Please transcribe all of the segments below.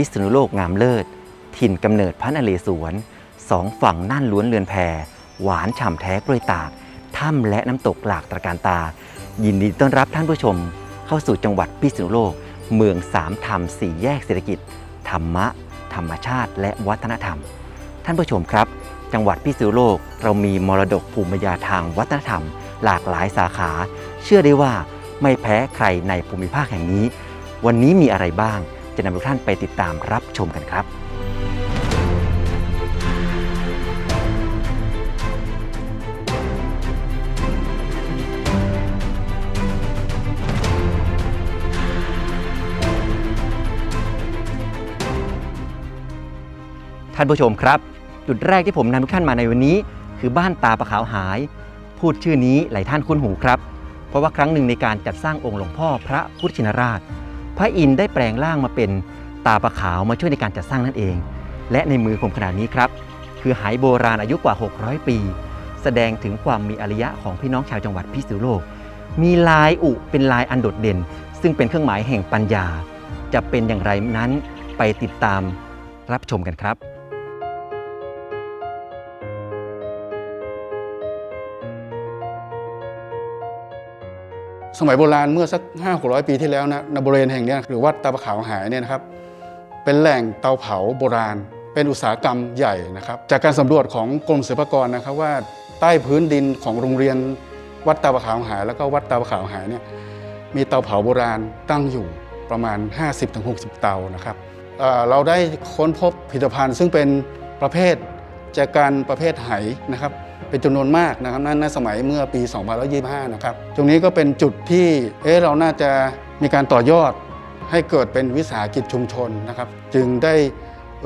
พิษณุโลกงามเลิศ ถิ่นกำเนิดพระนเรศวรสองฝั่งน่านล้วนเรือนแพหวานฉ่ำแท้กล้วยตากถ้ำและน้ำตกหลากตระการตา ยินดีต้อนรับท่านผู้ชม เข้าสู่จังหวัดพิษณุโลก เมืองสามธรรมสี่แยกเศรษฐกิจ ธรรมะ ธรรมชาติ และวัฒนธรรม ท่านผู้ชมครับ จังหวัดพิษณุโลกเรามีมรดกภูมิปัญญาทางวัฒนธรรม หลากหลายสาขา เชื่อได้ว่าไม่แพ้ใครในภูมิภาคแห่งนี้ วันนี้มีอะไรบ้าง จะนำทุกท่านไปติดตามรับชมกันครับ ท่านผู้ชมครับ จุดแรกที่ผมนำทุกท่านมาในวันนี้ คือบ้านตาปะขาวหาย พูดชื่อนี้หลายท่านคุ้นหูครับ เพราะว่าครั้งหนึ่งในการจัดสร้างองค์หลวงพ่อพระพุทธชินราช พระอินทร์ได้แปลงร่างมาเป็นตาประขาวมาช่วยในการจัดสร้างนั่นเอง และในมือผมขนาดนี้ครับ คือหายโบราณอายุกว่า 600 ปี แสดงถึงความมีอารยะของพี่น้องชาวจังหวัดพิษณุโลก มีลายอุเป็นลายอันโดดเด่น ซึ่งเป็นเครื่องหมายแห่งปัญญา จะเป็นอย่างไรนั้นไปติดตามรับชมกันครับ สมัยโบราณเมื่อสัก 5 6 0 0 ปีที่แล้วนะณบริเวณแห่งนี้หรือวัดตาปะขาวหายเนี่ยนะครับเป็นแหล่งเตาเผาโบราณ เป็นอุตสาหกรรมใหญ่นะครับ จากการสำรวจของกรมศิลปากรนะครับว่าใต้พื้นดินของโรงเรียนวัดตาปะขาวหาย แล้วก็วัดตาปะขาวหายเนี่ยมีเตาเผาโบราณตั้งอยู่ประมาณ 50-60 เตานะครับเเราได้ค้นพบผลิตภัณฑ์ซึ่งเป็นประเภทจากการประเภทไหนะครับ เป็นจำนวนมากนะครับนั่นในสมัยเมื่อปี 2025 นะครับ ตรงนี้ก็เป็นจุดที่เอ๊ะเราน่าจะมีการต่อยอดให้เกิดเป็นวิสาหกิจชุมชนนะครับ จึงได้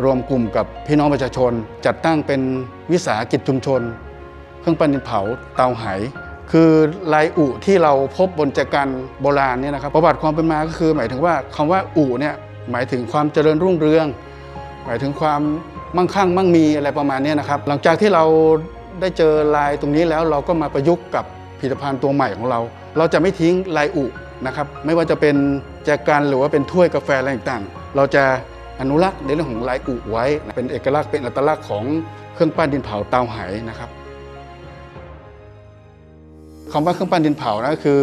รวมกลุ่มกับพี่น้องประชาชน จัดตั้งเป็นวิสาหกิจชุมชน เครื่องปั้นดินเผาเตาไหคือลายอุที่เราพบบนจักรันโบราณเนี่ยนะครับประวัติความเป็นมาก็คือ หมายถึงว่าคำว่าอุเนี่ยหมายถึงความเจริญรุ่งเรือง หมายถึงความมั่งคั่งมั่งมีอะไรประมาณนี้นะครับ หลังจากที่เรา ได้เจอลายตรงนี้แล้วเราก็มาประยุกต์กับผลิตภัณฑ์ตัวใหม่ของเรา เราจะไม่ทิ้งลายอุนะครับไม่ว่าจะเป็นแจกันหรือว่าเป็นถ้วยกาแฟอะไรต่างๆ เราจะอนุรักษ์ในเรื่องของลายอุไว้ เป็นเอกลักษณ์เป็นอัตลักษณ์ของเครื่องปั้นดินเผาเตาไหนะครับคำว่าเครื่องปั้นดินเผานะคือ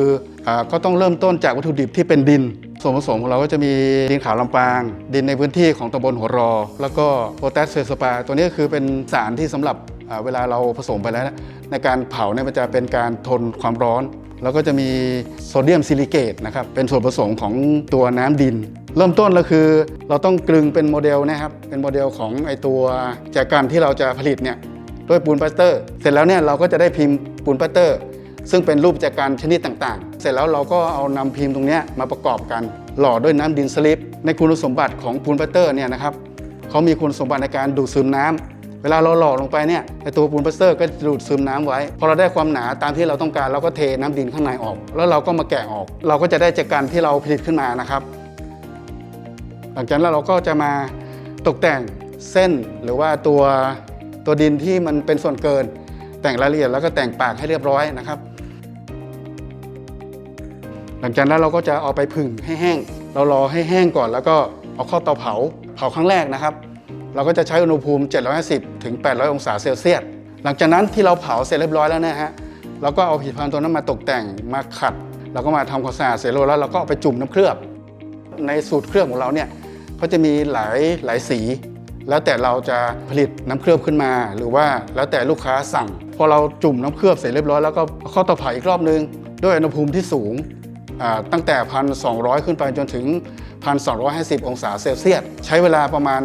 อก็ต้องเริ่มต้นจากวัตถุดิบที่เป็นดิน ส่วนผสมของเราก็จะมีดินขาวลำปาง ดินในพื้นที่ของตำบลหัวรอ แล้วก็โพแทสเซสปา ตัวนี้คือเป็นสารที่สำหรับ เวลาเราผสมไปแล้วนะในการเผาเนี่ยมันจะเป็นการทนความร้อน แล้วก็จะมีโซเดียมซิลิเกตนะครับเป็นส่วนผสมของตัวน้ำดิน เริ่มต้นก็คือเราต้องกลึงเป็นโมเดลนะครับเป็นโมเดลของไอตัวแจกันที่เราจะผลิตเนี่ยด้วยปูนปลาสเตอร์ เสร็จแล้วเนี่ยเราก็จะได้พิมพ์ปูนปลาสเตอร์ ซึ่งเป็นรูปจากการชนิดต่างๆ เสร็จแล้วเราก็เอานำพิมพ์ตรงเนี้ยมาประกอบกัน หล่อด้วยน้ำดินสลิปในคุณสมบัติของปูนปลาสเตอร์เนี่ยนะครับเขามีคุณสมบัติในการดูดซึมน้ำ เวลาเราหล่อลงไปเนี่ยไอตัวปูนปลาสเตอร์ก็จะดูดซึมน้ำไว้ พอเราได้ความหนาตามที่เราต้องการเราก็เทน้ำดินข้างในออก แล้วเราก็มาแกะออก เราก็จะได้จากการที่เราผลิตขึ้นมานะครับ หลังจากนั้นเราก็จะมาตกแต่งเส้นหรือว่าตัวตัวดินที่มันเป็นส่วนเกิน แต่งรายละเอียดแล้วก็แต่งปากให้เรียบร้อยนะครับ หลังจากนั้นเราก็จะเอาไปผึ่งให้แห้ง เรารอให้แห้งก่อนแล้วก็เอาเข้าเตาเผาเผาครั้งแรกนะครับ เราก็จะใช้อุณหภูมิ 750 ถึง 800 องศาเซลเซียส หลังจากนั้นที่เราเผาเสร็จเรียบร้อยแล้วนะฮะเราก็เอาผลิตภัณฑ์ตัวนั้นมาตกแต่งมาขัด แล้วก็มาทำความสะอาดเสร็จแล้วเราก็เอาไปจุ่มน้ำเคลือบ ในสูตรเครื่องของเราเนี่ยก็จะมีหลายหลายสี แล้วแต่เราจะผลิตน้ำเคลือบขึ้นมา หรือว่าแล้วแต่ลูกค้าสั่ง พอเราจุ่มน้ำเคลือบเสร็จเรียบร้อยแล้วก็เข้าเตาเผาอีกรอบนึงด้วยอุณหภูมิที่สูงตั้งแต่ 1,200 ขึ้นไปจนถึง 1,250 องศาเซลเซียส ใช้เวลาประมาณ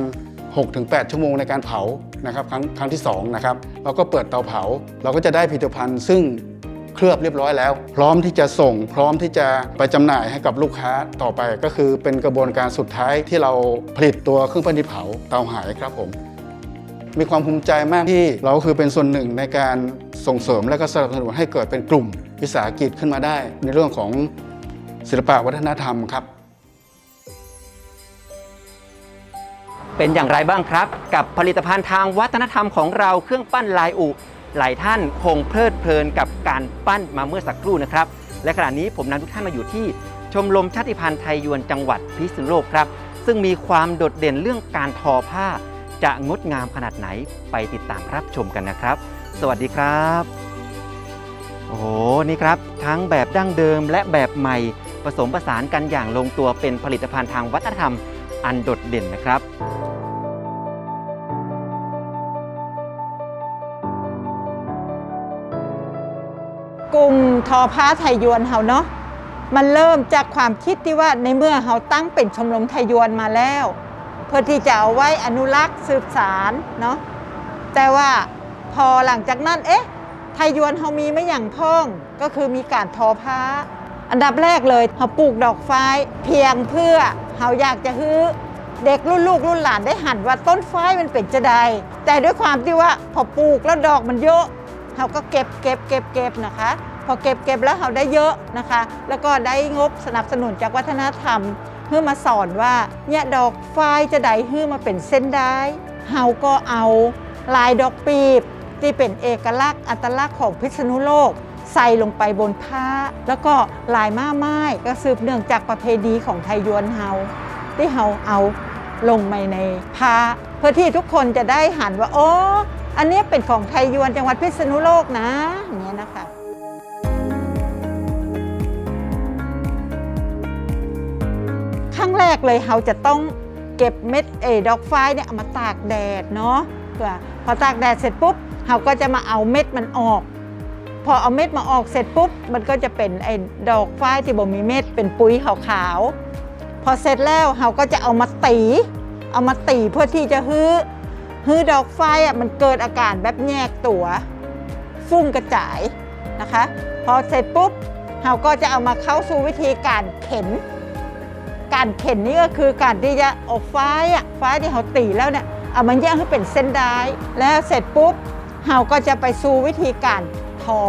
6-8 ชั่วโมงในการเผานะครับครั้งครั้งที่2นะครับเราก็เปิดเตาเผา เราก็จะได้ผลิตภัณฑ์ซึ่งเคลือบเรียบร้อยแล้ว พร้อมที่จะส่ง พร้อมที่จะไปจำหน่ายให้กับลูกค้าต่อไปก็คือเป็นกระบวนการสุดท้ายที่เราผลิตตัวเครื่องปั้นดินเผาเตาหายครับผมมีความภูมิใจมากที่เราก็คือเป็นส่วนหนึ่งในการส่งเสริมและก็สนับสนุนให้เกิดเป็นกลุ่มวิสาหกิจขึ้นมาได้ ในเรื่องของศิลปะวัฒนธรรมครับ เป็นอย่างไรบ้างครับ กับผลิตภัณฑ์ทางวัฒนธรรมของเราเครื่องปั้นลายอุหลายท่านคงเพลิดเพลินกับการปั้นมาเมื่อสักครู่นะครับ และขณะนี้ผมนำทุกท่านมาอยู่ที่ ชมรมชาติพันธุ์ไทยยวนจังหวัดพิษณุโลกครับ ซึ่งมีความโดดเด่นเรื่องการทอผ้า จะงดงามขนาดไหนไปติดตามรับชมกันนะครับ สวัสดีครับ โอ้โหนี่ครับ ทั้งแบบดั้งเดิมและแบบใหม่ผสมผสานกันอย่างลงตัวเป็นผลิตภัณฑ์ทางวัฒนธรรม อันโดดเด่นนะครับกลุ่มทอผ้าไทยยวนเฮาเนาะมันเริ่มจากความคิดที่ว่าในเมื่อเฮาตั้งเป็นชมรมไทยยวนมาแล้ว เพื่อที่จะเอาไว้อนุรักษ์สืบสารเนาะแต่ว่าพอหลังจากนั้นเอ๊ะไทยยวนเฮามีไม่อย่างพ้องก็คือมีการทอผ้า อันดับแรกเลยเฮาปลูกดอกไฟเพียงเพื่อ เฮาอยากจะฮื้อเด็กรุ่นลูกรุ่นหลานได้หันว่าต้นไฟมันเป็นจะใดแต่ด้วยความที่ว่าพอปลูกแล้วดอกมันเยอะเราก็เก็บเก็บเก็บเก็บนะคะ พอเก็บเก็บแล้วเราได้เยอะนะคะ แล้วก็ได้งบสนับสนุนจากวัฒนธรรมเพื่อมาสอนว่าเนี่ยดอกฝ้ายจะได้ฮื้อมาเป็นเส้นได้เราก็เอาลายดอกปีบที่เป็นเอกลักษณ์อัตลักษณ์ของพิษณุโลก ใส่ลงไปบนผ้า แล้วก็ลายม้าไม้ก็สืบเนื่องจากประเพณีของไทยยวนเฮาที่เฮาเอาลงไปในผ้า เพื่อที่ทุกคนจะได้หันว่าโอ้อันนี้เป็นของไทยยวนจังหวัดพิษณุโลกนะอย่างเงี้ยนะคะครั้งแรกเลยเราจะต้องเก็บเม็ดเออดอกไฟเนี่ยเอามาตากแดดเนาะเพื่อพอตากแดดเสร็จปุ๊บเราก็จะมาเอาเม็ดมันออก พอเอาเม็ดมาออกเสร็จปุ๊บมันก็จะเป็นไอ้ดอกไฟที่บ่มีเม็ดเป็นปุ๋ยขาวๆพอเสร็จแล้วเราก็จะเอามาตีเอามาตีเพื่อที่จะฮื้อฮือดอกไฟอะมันเกิดอาการแบบแยกตัว ฟุ้งกระจายนะคะ พอเสร็จปุ๊บเราก็จะเอามาเข้าสู่วิธีการเข็น การเข็นนี่ก็คือการที่จะเอาไฟอะไฟที่เราตีแล้วเนี่ยเอามันแยกให้เป็นเส้นได้แล้วเสร็จปุ๊บเราก็จะไปสู่วิธีการ ทอ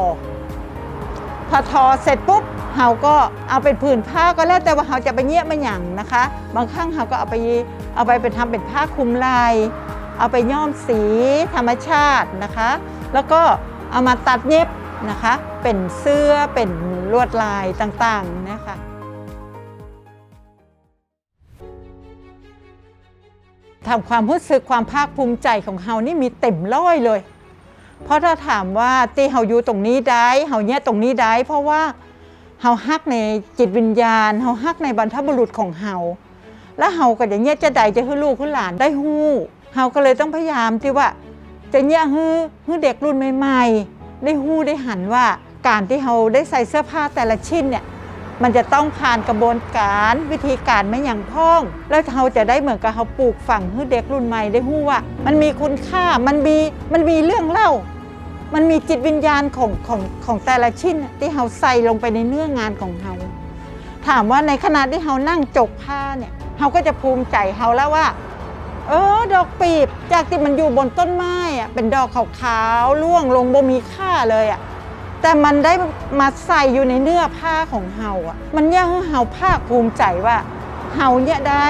พอทอเสร็จปุ๊บเราก็เอาเป็นผืนผ้าก็แล้วแต่ว่าเราจะไปเยี่ยมมันหยังนะคะ บางครั้งเราก็เอาไปเอาไปเป็นทำเป็นผ้าคลุมลายเอาไปย้อมสีธรรมชาตินะคะ แล้วก็เอามาตัดเย็บนะคะ เป็นเสื้อเป็นลวดลายต่างๆนะคะทำความรู้สึกความภาคภูมิใจของเฮานี่มีเต็มร้อยเลย เพราะถ้าถามว่าตีเฮาอยู่ตรงนี้ได้เฮาเนี่ยตรงนี้ได้ เพราะว่าเฮาฮักในจิตวิญญาณเฮาฮักในบรรพบุรุษของเฮาแล้วเฮาก็อย่างเงี้ยจะใดจะให้ลูกให้หลานได้ฮู้เฮาก็เลยต้องพยายามที่ว่าจะเนี่ยฮื้อฮื้อเด็กรุ่นใหม่ๆได้ฮู้ได้หันว่าการที่เฮาได้ใส่เสื้อผ้าแต่ละชิ้นเนี่ยมันจะต้องผ่านกระบวนการวิธีการไม่อย่างพ้อง แล้วเราจะได้เหมือนกับเขาปลูกฝังให้เด็กรุ่นใหม่ได้ฮู้ว่า มันมีคุณค่ามันมีมันมีเรื่องเล่า มันมีจิตวิญญาณของของของแต่ละชิ้นที่เราใส่ลงไปในเนื้องานของเราถามว่าในขณะที่เรานั่งจกผ้าเนี่ยเราก็จะภูมิใจเราแล้วว่า เออ ดอกปีบจากที่มันอยู่บนต้นไม้อะเป็นดอกขาวๆร่วงลงบ่มีค่าเลยอะแต่มันได้มาใส่อยู่ในเนื้อผ้าของเฮาอะ มันย่างเฮาภาคภูมิใจว่าเฮาเนี่ยได้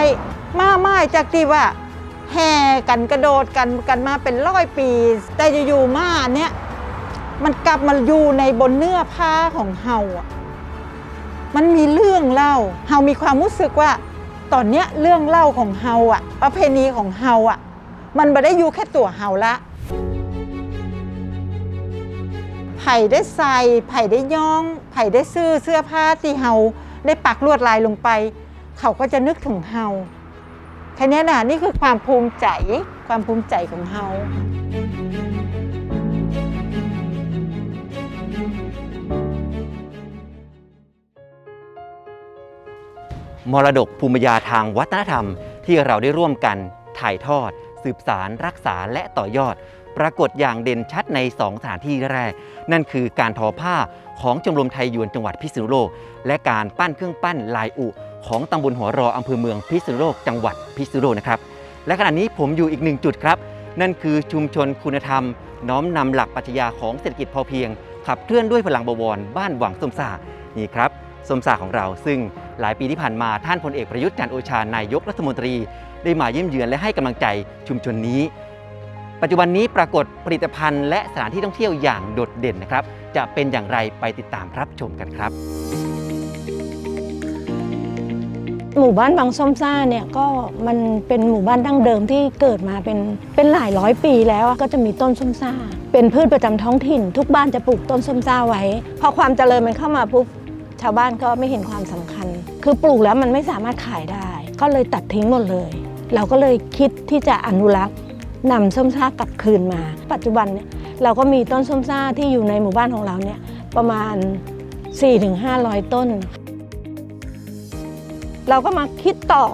มาไม้จากที่ว่าแห่กันกระโดดกันกันมาเป็นร้อยปี แต่อยู่ๆมาอันเนี้ย มันกลับมาอยู่ในบนเนื้อผ้าของเฮาอะมันมีเรื่องเล่าเฮามีความรู้สึกว่า ตอนเนี้ยเรื่องเล่าของเฮาอะประเพณีของเฮาอะมันไม่ได้อยู่แค่ตัวเฮาละไผ่ได้ใส่ไผ่ได้ย่องไผ่ได้ซื้อเสื้อผ้าที่เฮาได้ปักลวดลายลงไป เขาก็จะนึกถึงเฮาแค่นี้นะนี่คือความภูมิใจความภูมิใจของเฮา มรดกภูมิปัญญาทางวัฒนธรรม ที่เราได้ร่วมกันถ่ายทอด สืบสารรักษาและต่อยอด ปรากฏอย่างเด่นชัดใน 2 สถานที่แรก นั่นคือการทอผ้าของชมรมไทยยวนจังหวัดพิษณุโลก และการปั้นเครื่องปั้นลายอุ ของตำบลหัวรออำเภอเมืองพิษณุโลกจังหวัดพิษณุโลกนะครับและขณะนี้ผมอยู่อีกหนึ่งจุดครับ นั่นคือชุมชนคุณธรรม น้อมนำหลักปรัชญาของเศรษฐกิจพอเพียง ขับเคลื่อนด้วยพลังบวรบ้านหวังสมศานี่ครับ สมศาของเรา ซึ่งหลายปีที่ผ่านมาท่านพลเอกประยุทธ์จันโอชานายกรัฐมนตรี ได้มาเยี่ยมเยือนและให้กำลังใจชุมชนนี้ ปัจจุบันนี้ปรากฏผลิตภัณฑ์ และสถานที่ท่องเที่ยวอย่างโดดเด่นนะครับ จะเป็นอย่างไรไปติดตามรับชมกันครับ หมู่บ้านบางส้มซ่าเนี่ยก็มันเป็นหมู่บ้านดั้งเดิมที่เกิดมาเป็นเป็นหลายร้อยปีแล้วก็จะมีต้นส้มซ่าเป็นพืชประจำท้องถิ่น ทุกบ้านจะปลูกต้นส้มซ่าไว้ พอความเจริญมันเข้ามาปุ๊บ ชาวบ้านก็ไม่เห็นความสำคัญ คือปลูกแล้วมันไม่สามารถขายได้ ก็เลยตัดทิ้งหมดเลย เราก็เลยคิดที่จะอนุรักษ์นำส้มซ่ากลับคืนมา ปัจจุบันเนี่ยเราก็มีต้นส้มซ่าที่อยู่ในหมู่บ้านของเราเนี่ยประมาณ 4-500 ต้น เราก็มาคิดต่อ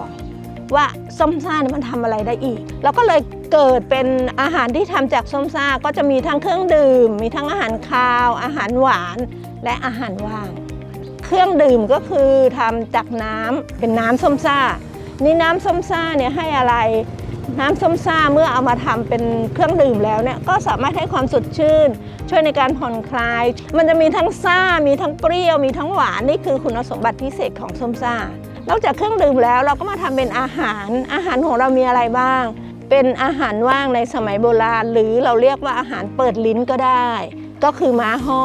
ว่าส้มซ่าเนี่ยมันทำอะไรได้อีก เราก็เลยเกิดเป็นอาหารที่ทำจากส้มซ่าก็จะมีทั้งเครื่องดื่ม มีทั้งอาหารคาว อาหารหวาน และอาหารว่าง เครื่องดื่มก็คือทำจากน้ำเป็นน้ำส้มซ่า นี่น้ำส้มซ่าเนี่ยให้อะไรน้ำส้มซ่าเมื่อเอามาทำเป็นเครื่องดื่มแล้วเนี่ยก็สามารถให้ความสดชื่น ช่วยในการผ่อนคลาย มันจะมีทั้งซ่ามีทั้งเปรี้ยวมีทั้งหวานนี่คือคุณสมบัติพิเศษของส้มซ่านอกจากเครื่องดื่มแล้วเราก็มาทำเป็นอาหาร อาหารของเรามีอะไรบ้าง เป็นอาหารว่างในสมัยโบราณ หรือเราเรียกว่าอาหารเปิดลิ้นก็ได้ ก็คือม้าห่อ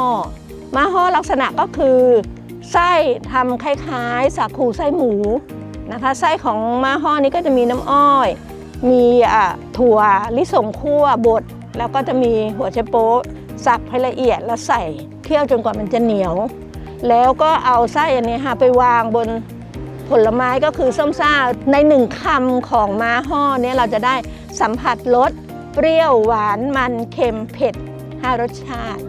ม้าห่อลักษณะก็คือ ไส้ทำคล้ายๆสาคูไส้หมูนะคะไส้ของมาห่อนี้ก็จะมีน้ำอ้อย มีอะถั่วลิสงคั่วบดแล้วก็จะมีหัวไชโป๊ะสับให้ละเอียดแล้วใส่เคี่ยวจนกว่ามันจะเหนียว แล้วก็เอาไส้อันนี้ค่ะไปวางบนผลไม้ก็คือส้มซ่าในหนึ่งคำของม้าห่อเนี่ยเราจะได้สัมผัสรสเปรี้ยวหวานมันเค็มเผ็ดห้ารสชาติ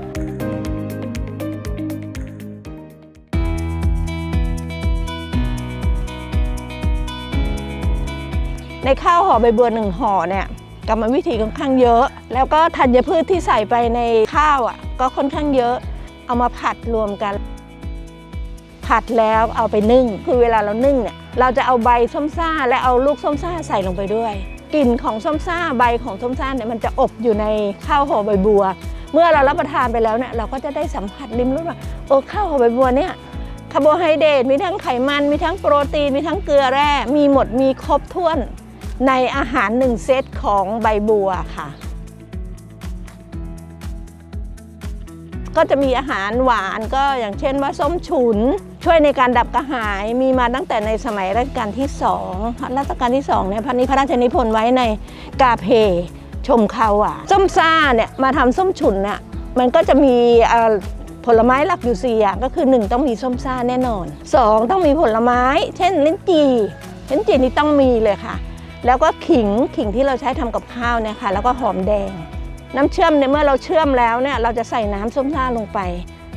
ในข้าวห่อใบบัวหนึ่งห่อเนี่ยกรรมวิธีค่อนข้างเยอะ แล้วก็ธัญพืชที่ใส่ไปในข้าวอะก็ค่อนข้างเยอะ เอามาผัดรวมกัน ผัดแล้วเอาไปนึ่ง คือเวลาเรานึ่งเนี่ยเราจะเอาใบส้มซ่าและเอาลูกส้มซ่าใส่ลงไปด้วยกลิ่นของส้มซ่าใบของส้มซ่าเนี่ยมันจะอบอยู่ในข้าวห่อใบบัว เมื่อเรารับประทานไปแล้วเนี่ยเราก็จะได้สัมผัสลิ้มรสว่าโอ้ข้าวห่อใบบัวเนี่ยคาร์โบไฮเดรตมีทั้งไขมันมีทั้งโปรตีนมีทั้งเกลือแร่ มีหมดมีครบถ้วน ในอาหารหนึ่งเซตของใบบัวค่ะ ก็จะมีอาหารหวานก็อย่างเช่นว่าส้มฉุน ช่วยในการดับกระหายมีมาตั้งแต่ในสมัยรัชกาลที่สองรัชกาลที่สองเนี่ยพระนิพระราชนิพนธ์ไว้ในกาเพชมเขาอะส้มซ่าเนี่ยมาทำส้มฉุนน่ะมันก็จะมีผลไม้หลักอยู่สี่อย่างก็คือ 1 ต้องมีส้มซ่าแน่นอน 2 ต้องมีผลไม้ เช่นลิ้นจี่ลิ้นจี่นี่ต้องมีเลยค่ะ แล้วก็ขิงขิงที่เราใช้ทำกับข้าวเนี่ยค่ะแล้วก็หอมแดง น้ำเชื่อมเนี่ยเมื่อเราเชื่อมแล้วเนี่ยเราจะใส่น้ำส้มซ่าลงไป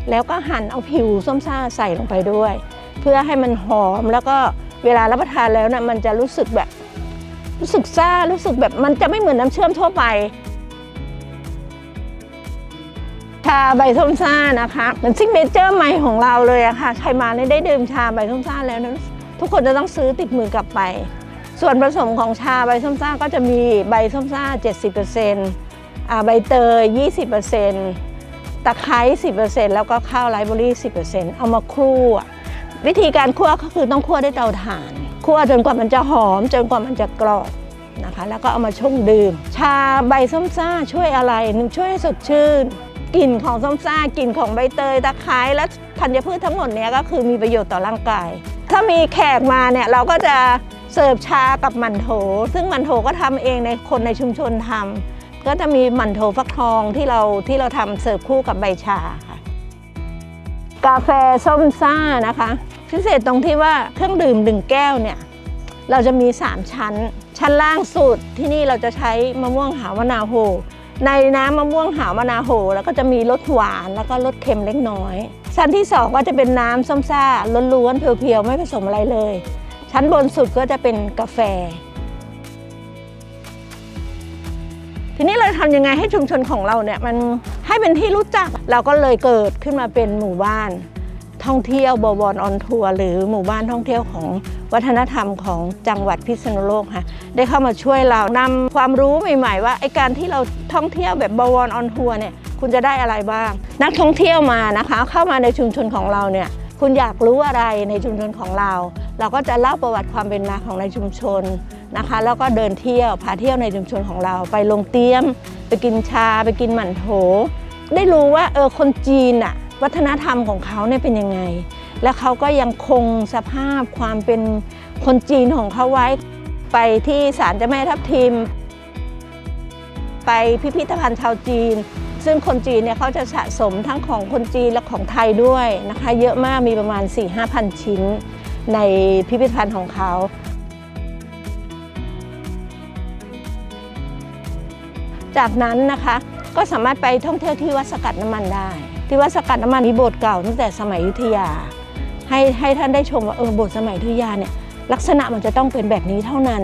แล้วก็หั่นเอาผิวส้มซ่าใส่ลงไปด้วย เพื่อให้มันหอมแล้วก็เวลารับประทานแล้วเนี่ยมันจะรู้สึกแบบรู้สึกซ่ารู้สึกแบบมันจะไม่เหมือนน้ำเชื่อมทั่วไปชาใบส้มซ่านะคะเป็นซิกเนเจอร์ใหม่ของเราเลยอะค่ะใครมาเนี่ยได้ดื่มชาใบส้มซ่าแล้วนะทุกคนจะต้องซื้อติดมือกลับไป ส่วนผสมของชาใบส้มซ่าก็จะมีใบส้มซ่า 70%อ่าใบเตย 20%ตะไคร้ 10%แล้วก็ข้าวไรซ์เบอรี่ 10%เอามาคั่ว วิธีการคั่วก็คือต้องคั่วด้วยเตาถ่านคั่วจนกว่ามันจะหอม จนกว่ามันจะกรอบนะคะแล้วก็เอามาชงดื่ม ชาใบส้มซ่าช่วยอะไรหนึ่งช่วยให้สดชื่นกลิ่นของส้มซ่ากลิ่นของใบเตยตะไคร้และธัญพืชทั้งหมดเนี้ยก็คือมีประโยชน์ต่อร่างกาย ถ้ามีแขกมาเนี่ยเราก็จะ เสิร์ฟชากับหมั่นโถ ซึ่งหมั่นโถก็ทำเองในคนในชุมชนทำก็จะมีหมั่นโถฟักทองที่เราที่เราทำเสิร์ฟคู่กับใบชาค่ะ กาแฟส้มซ่านะคะ พิเศษตรงที่ว่าเครื่องดื่มหนึ่งแก้วเนี่ยเราจะมี 3 ชั้น ชั้นล่างสุดที่นี่เราจะใช้มะม่วงหาวนาโหในน้ำมะม่วงหาวนาโหแล้วก็จะมีรสหวานแล้วก็รสเค็มเล็กน้อย ชั้นที่ 2 ก็จะเป็นน้ำส้มซ่าล้วนๆเพียวๆ ไม่ผสมอะไรเลย ชั้นบนสุดก็จะเป็นกาแฟ ทีนี้เราทำยังไงให้ชุมชนของเราเนี่ยมันให้เป็นที่รู้จักเราก็เลยเกิดขึ้นมาเป็นหมู่บ้านท่องเที่ยวบวรออนทัวร์หรือหมู่บ้านท่องเที่ยวของวัฒนธรรมของจังหวัดพิษณุโลกค่ะได้เข้ามาช่วยเรานำความรู้ใหม่ ๆ ว่าไอการที่เราท่องเที่ยวแบบบวรออนทัวร์เนี่ยคุณจะได้อะไรบ้าง นักท่องเที่ยวมานะคะ เข้ามาในชุมชนของเราเนี่ยคุณอยากรู้อะไรในชุมชนของเรา เราก็จะเล่าประวัติความเป็นมาของในชุมชนนะคะ แล้วก็เดินเที่ยวพาเที่ยวในชุมชนของเราไปลงเตี้ยม ไปกินชา ไปกินหมั่นโถ ได้รู้ว่าเออคนจีนอะวัฒนธรรมของเขาเนี่ยเป็นยังไง และเขาก็ยังคงสภาพความเป็นคนจีนของเขาไว้ไปที่ศาลเจ้าแม่ทับทิม ไปพิพิธภัณฑ์ชาวจีน ซึ่งคนจีนเนี่ยเขาจะสะสมทั้งของคนจีนและของไทยด้วยนะคะ เยอะมากมีประมาณ 4-5พันชิ้น ในพิพิธภัณฑ์ของเขาจากนั้นนะคะก็สามารถไปท่องเที่ยวที่วัดสกัดน้ำมันได้ ที่วัดสกัดน้ำมันที่โบสถ์เก่าตั้งแต่สมัยยุธยา ให้ให้ท่านได้ชมว่าเออโบสถ์สมัยยุธยาเนี่ยลักษณะมันจะต้องเป็นแบบนี้เท่านั้น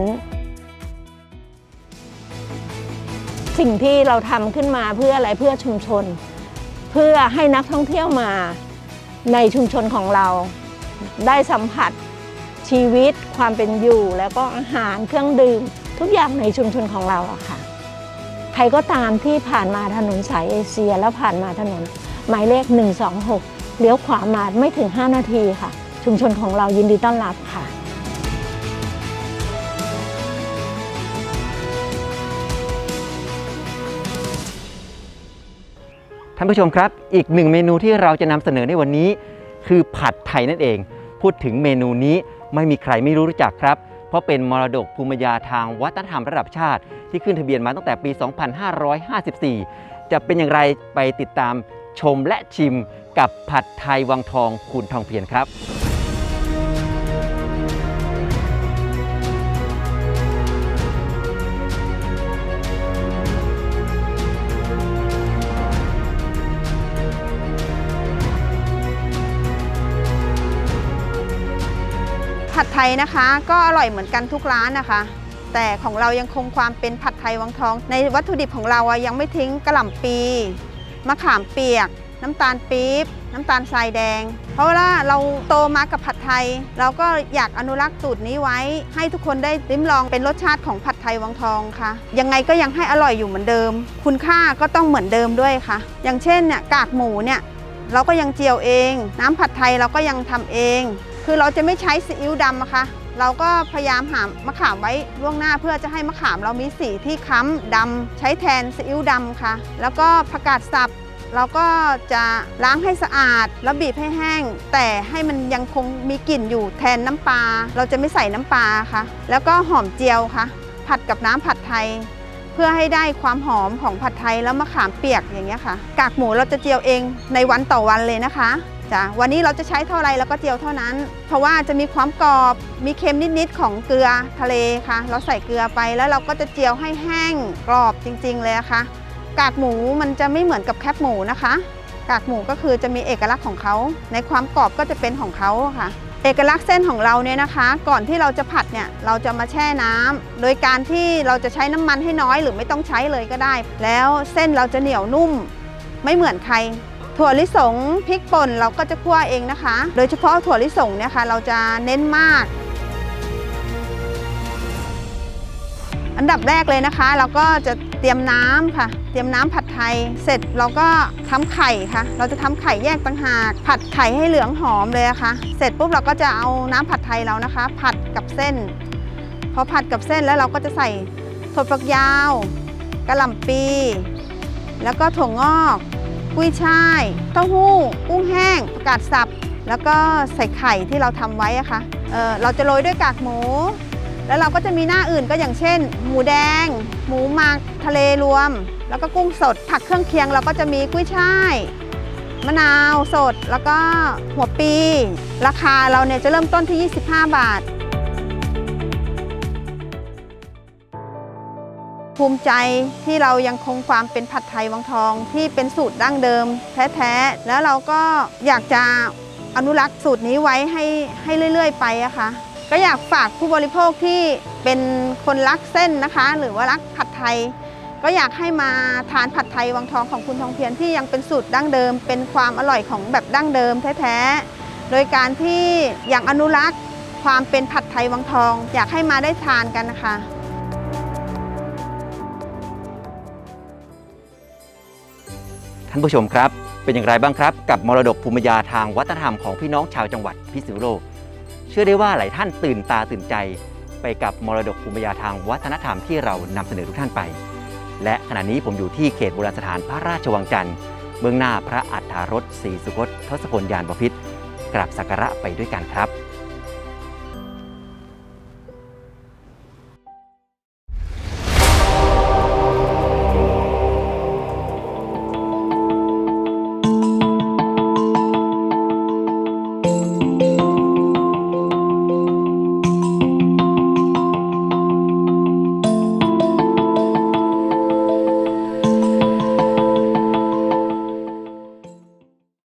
สิ่งที่เราทำขึ้นมาเพื่ออะไรเพื่อชุมชน เพื่อให้นักท่องเที่ยวมาในชุมชนของเรา ได้สัมผัสชีวิตความเป็นอยู่ แล้วก็อาหารเครื่องดื่ม ทุกอย่างในชุมชนของเราอะค่ะ ใครก็ตามที่ผ่านมาถนนสายเอเชีย แล้วผ่านมาถนนหมายเลข 126 เลี้ยวขวามาไม่ถึง 5 นาทีค่ะ ชุมชนของเรายินดีต้อนรับค่ะท่านผู้ชมครับ อีกหนึ่งเมนูที่เราจะนำเสนอในวันนี้ คือผัดไทยนั่นเอง พูดถึงเมนูนี้ไม่มีใครไม่รู้รจักครับ เพราะเป็นมรดกภูมิปัญญาทางวัฒนธรรมระดับชาติ ที่ขึ้นทะเบียนมาตั้งแต่ปี 2554 จะเป็นอย่างไรไปติดตามชมและชิมกับผัดไทยวังทองคุณทองเพียรครับ ผัดไทยนะคะ ก็อร่อยเหมือนกันทุกร้านนะคะ แต่ของเรายังคงความเป็นผัดไทยวังทอง ในวัตถุดิบของเราอะยังไม่ทิ้งกระหล่ำปีมะขามเปียก น้ำตาลปี๊บน้ำตาลทรายแดง เพราะว่าเราโตมากับผัดไทย เราก็อยากอนุรักษ์สูตรนี้ไว้ ให้ทุกคนได้ลิ้มลองเป็นรสชาติของผัดไทยวังทองค่ะ ยังไงก็ยังให้อร่อยอยู่เหมือนเดิม คุณค่าก็ต้องเหมือนเดิมด้วยค่ะ อย่างเช่นเนี่ยกากหมูเนี่ยเราก็ยังเจียวเอง น้ำผัดไทยเราก็ยังทำเอง คือเราจะไม่ใช้ซีอิ๊วดำนะคะเราก็พยายามหามะขามไว้ล่วงหน้าเพื่อจะให้มะขามเรามีสีที่ค้ำดำใช้แทนซีอิ๊วดำค่ะ แล้วก็ผักกาดสับเราก็จะล้างให้สะอาด แล้วบีบให้แห้ง แต่ให้มันยังคงมีกลิ่นอยู่แทนน้ำปลาเราจะไม่ใส่น้ำปลาค่ะ แล้วก็หอมเจียวค่ะ ผัดกับน้ำผัดไทย เพื่อให้ได้ความหอมของผัดไทยแล้วมะขามเปียกอย่างเงี้ยค่ะ กากหมูเราจะเจียวเองในวันต่อวันเลยนะคะ จ้ะวันนี้เราจะใช้เท่าไรเราก็เจียวเท่านั้น เพราะว่าจะมีความกรอบมีเค็มนิดๆของเกลือทะเลค่ะ เราใส่เกลือไปแล้วเราก็จะเจียวให้แห้งกรอบจริง ๆ เลยค่ะ กากหมูมันจะไม่เหมือนกับแคบหมูนะคะ กากหมูก็คือจะมีเอกลักษณ์ของเขา ในความกรอบก็จะเป็นของเขาค่ะ เอกลักษณ์เส้นของเราเนี่ยนะคะ ก่อนที่เราจะผัดเนี่ยเราจะมาแช่น้ำโดยการที่เราจะใช้น้ำมันให้น้อยหรือไม่ต้องใช้เลยก็ได้ แล้วเส้นเราจะเหนียวนุ่ม ไม่เหมือนใคร ถั่วลิสงพริกป่นเราก็จะคั่วเองนะคะ โดยเฉพาะถั่วลิสงเนี่ยค่ะเราจะเน้นมาก อันดับแรกเลยนะคะ เราก็จะเตรียมน้ำค่ะ เตรียมน้ำผัดไทย เสร็จเราก็ทำไข่ค่ะ เราจะทำไข่แยกต่างหาก ผัดไข่ให้เหลืองหอมเลยะค่ะ เสร็จปุ๊บเราก็จะเอาน้ำผัดไทยเรานะคะ ผัดกับเส้น พอผัดกับเส้นแล้วเราก็จะใส่ถั่วฝักยาวกระหล่ำปี แล้วก็ถั่วงอก กุ้ยช่ายเต้าหู้กุ้งแห้งผักกาดสับ แล้วก็ใส่ไข่ที่เราทำไว้อะค่ะเออเราจะโรยด้วยกากหมู แล้วเราก็จะมีหน้าอื่นก็อย่างเช่น หมูแดง หมูหมักทะเลรวม แล้วก็กุ้งสด ผักเครื่องเคียงเราก็จะมีกุ้ยช่ายมะนาวสดแล้วก็หัวปี ราคาเราเนี่ยจะเริ่มต้นที่ 25 บาท ภูมิใจที่เรายังคงความเป็นผัดไทยวังทองที่เป็นสูตรดั้งเดิม แท้ๆ แล้วเราก็อยากจะอนุรักษ์สูตรนี้ไว้ให้ให้เรื่อยๆ ไปอะค่ะก็อยากฝากผู้บริโภคที่เป็นคนรักเส้นนะคะ หรือว่ารักผัดไทย ก็อยากให้มาทานผัดไทยวังทองของคุณทองเพียรที่ยังเป็นสูตรดั้งเดิม เป็นความอร่อยของแบบดั้งเดิมแท้ๆ โดยการที่อย่างอนุรักษ์ความเป็นผัดไทยวังทอง อยากให้มาได้ทานกันนะคะ ท่านผู้ชมครับ เป็นอย่างไรบ้างครับ กับมรดกภูมิปัญญาทางวัฒนธรรมของพี่น้องชาวจังหวัดพิษณุโลก เชื่อได้ว่าหลายท่านตื่นตาตื่นใจ ไปกับมรดกภูมิปัญญาทางวัฒนธรรมที่เรานำเสนอทุกท่านไป และขณะนี้ผมอยู่ที่เขตโบราณสถานพระราชวังจันทร์เบื้องหน้าพระอัฏฐารถศรีสุคตทศพลยานบพิตรกราบสักการะไปด้วยกันครับ